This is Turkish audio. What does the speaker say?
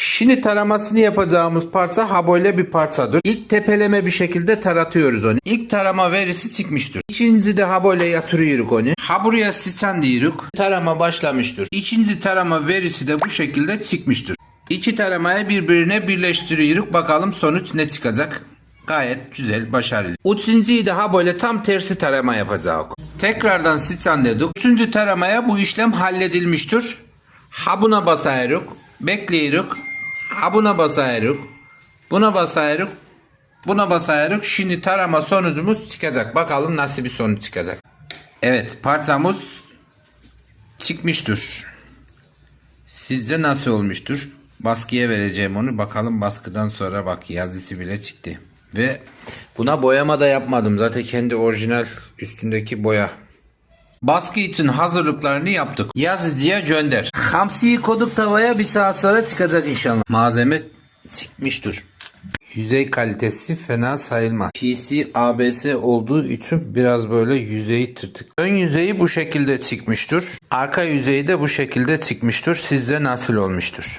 Şimdi taramasını yapacağımız parça ha böyle bir parçadır. İlk tepeleme bir şekilde taratıyoruz onu. İlk tarama verisi çıkmıştır. İkinci de ha böyle yatırıyoruz onu. Ha buraya sıçan diyoruz. Tarama başlamıştır. İkinci tarama verisi de bu şekilde çıkmıştır. İki taramayı birbirine birleştiriyoruz. Bakalım sonuç ne çıkacak. Gayet güzel, başarılı. Üçüncüyü daha böyle tam tersi tarama yapacağız. Tekrardan sıçan dedik. Üçüncü taramaya bu işlem halledilmiştir. Ha buna basıyoruz. Bekliyoruz. Ha buna basıyoruz. Buna basıyoruz. Buna basıyoruz. Şimdi tarama sonucumuz çıkacak. Bakalım nasıl bir sonuç çıkacak. Evet parçamız çıkmıştır. Sizce nasıl olmuştur? Baskıya vereceğim onu. Bakalım baskıdan sonra bak yazısı bile çıktı. Ve buna boyama da yapmadım. Zaten kendi orijinal üstündeki boya. Baskı için hazırlıklarını yaptık. Yazıcıya gönder. Hamsiyi koduk tavaya bir saat sonra çıkacak inşallah. Malzeme çıkmıştır. Yüzey kalitesi fena sayılmaz. PC ABS olduğu için biraz böyle yüzeyi tırtık. Ön yüzeyi bu şekilde çıkmıştır. Arka yüzeyi de bu şekilde çıkmıştır. Sizde nasıl olmuştur?